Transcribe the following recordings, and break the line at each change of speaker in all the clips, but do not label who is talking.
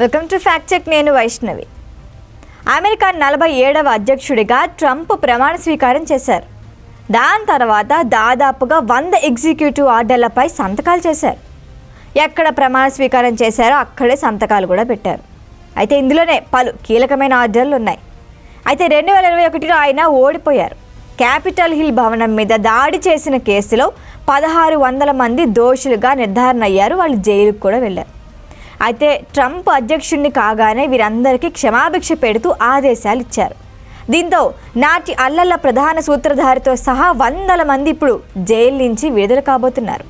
Welcome to fact check నేను Vaishnavi. America నలభై ఏడవ అధ్యక్షుడిగా ట్రంప్ ప్రమాణ స్వీకారం చేశారు. దాని తర్వాత దాదాపుగా వంద ఎగ్జిక్యూటివ్ ఆర్డర్లపై సంతకాలు చేశారు. ఎక్కడ ప్రమాణ స్వీకారం చేశారో అక్కడే సంతకాలు కూడా పెట్టారు. అయితే ఇందులోనే పలు కీలకమైన ఆర్డర్లు ఉన్నాయి. అయితే రెండు వేల ఇరవై ఒకటిలో ఆయన ఓడిపోయారు. క్యాపిటల్ హిల్ భవనం మీద దాడి చేసిన కేసులో పదహారు వందల మంది దోషులుగా నిర్ధారణ అయ్యారు వాళ్ళు జైలుకు కూడా వెళ్ళారు. అయితే ట్రంప్ అధ్యక్షుడిని కాగానే వీరందరికీ క్షమాభిక్ష పెడుతూ ఆదేశాలు ఇచ్చారు. దీంతో నాటి అల్లల్ల ప్రధాన సూత్రధారితో సహా వందల మంది ఇప్పుడు జైలు నుంచి విడుదల కాబోతున్నారు.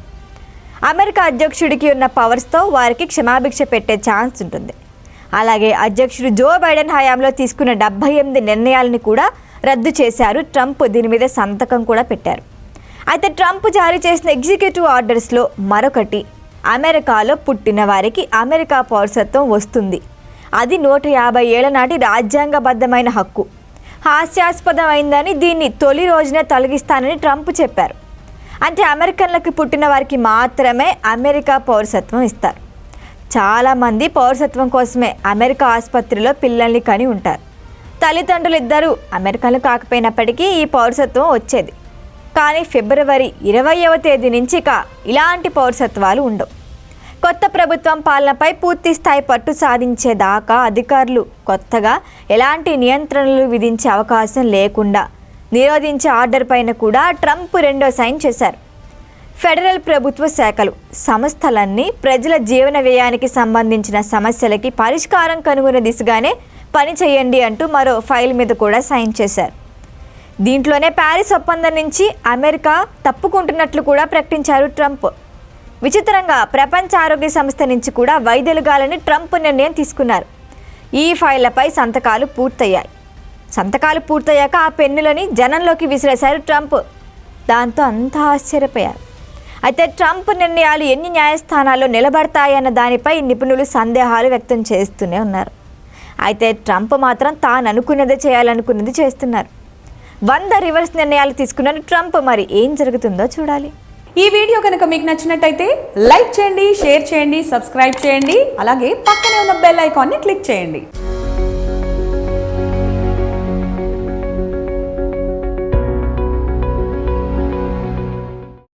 అమెరికా అధ్యక్షుడికి ఉన్న పవర్స్తో వారికి క్షమాభిక్ష పెట్టే ఛాన్స్ ఉంటుంది. అలాగే అధ్యక్షుడు జో బైడెన్ హయాంలో తీసుకున్న డెబ్బై ఎనిమిది నిర్ణయాలను కూడా రద్దు చేశారు ట్రంప్. దీని మీద సంతకం కూడా పెట్టారు. అయితే ట్రంప్ జారీ చేసిన ఎగ్జిక్యూటివ్ ఆర్డర్స్లో మరొకటి అమెరికాలో పుట్టిన వారికి అమెరికా పౌరసత్వం వస్తుంది. అది నూట యాభై ఏళ్ళ నాటి రాజ్యాంగబద్ధమైన హక్కు. హాస్యాస్పదమైందని దీన్ని తొలి రోజునే తొలగిస్తానని ట్రంప్ చెప్పారు. అంటే అమెరికన్లకు పుట్టిన వారికి మాత్రమే అమెరికా పౌరసత్వం ఇస్తారు. చాలామంది పౌరసత్వం కోసమే అమెరికా ఆసుపత్రిలో పిల్లల్ని కని ఉంటారు. తల్లిదండ్రులు ఇద్దరు అమెరికన్లు కాకపోయినప్పటికీ ఈ పౌరసత్వం వచ్చేది. కానీ ఫిబ్రవరి ఇరవైవ తేదీ నుంచి ఇక ఇలాంటి పౌరసత్వాలు ఉండవు. కొత్త ప్రభుత్వం పాలనపై పూర్తి స్థాయి పట్టు సాధించేదాకా అధికారులు కొత్తగా ఎలాంటి నియంత్రణలు విధించే అవకాశం లేకుండా నిరోధించే ఆర్డర్ పైన కూడా ట్రంప్ రెండో సైన్ చేశారు. ఫెడరల్ ప్రభుత్వ శాఖలు సంస్థలన్నీ ప్రజల జీవన వ్యయానికి సంబంధించిన సమస్యలకి పరిష్కారం కనుగొనే దిశగానే పని చేయండి అంటూ మరో ఫైల్ మీద కూడా సైన్ చేశారు. దీంట్లోనే ప్యారిస్ ఒప్పందం నుంచి అమెరికా తప్పుకుంటున్నట్లు కూడా ప్రకటించారు ట్రంప్. విచిత్రంగా ప్రపంచ ఆరోగ్య సంస్థ నుంచి కూడా వైదొలగాలని ట్రంప్ నిర్ణయం తీసుకున్నారు. ఈ ఫైళ్ళపై సంతకాలు పూర్తయ్యాయి. సంతకాలు పూర్తయ్యాక ఆ పెన్నులని జనంలోకి విసిరేశారు ట్రంప్. దాంతో అంతా ఆశ్చర్యపోయారు. అయితే ట్రంప్ నిర్ణయాలు ఎన్ని న్యాయస్థానాల్లో నిలబడతాయన్న దానిపై నిపుణులు సందేహాలు వ్యక్తం చేస్తూనే ఉన్నారు. అయితే ట్రంప్ మాత్రం తాను అనుకున్నదే చేయాలనుకున్నది చేస్తున్నారు. వంద రివర్స్ నిర్ణయాలు తీసుకున్న ట్రంప్ మరి ఏం జరుగుతుందో చూడాలి.
ఈ వీడియో కనుక మీకు నచ్చినట్టయితే లైక్ చేయండి షేర్ చేయండి సబ్స్క్రైబ్ చేయండి అలాగే పక్కనే ఉన్న బెల్ ఐకాన్ని క్లిక్ చేయండి.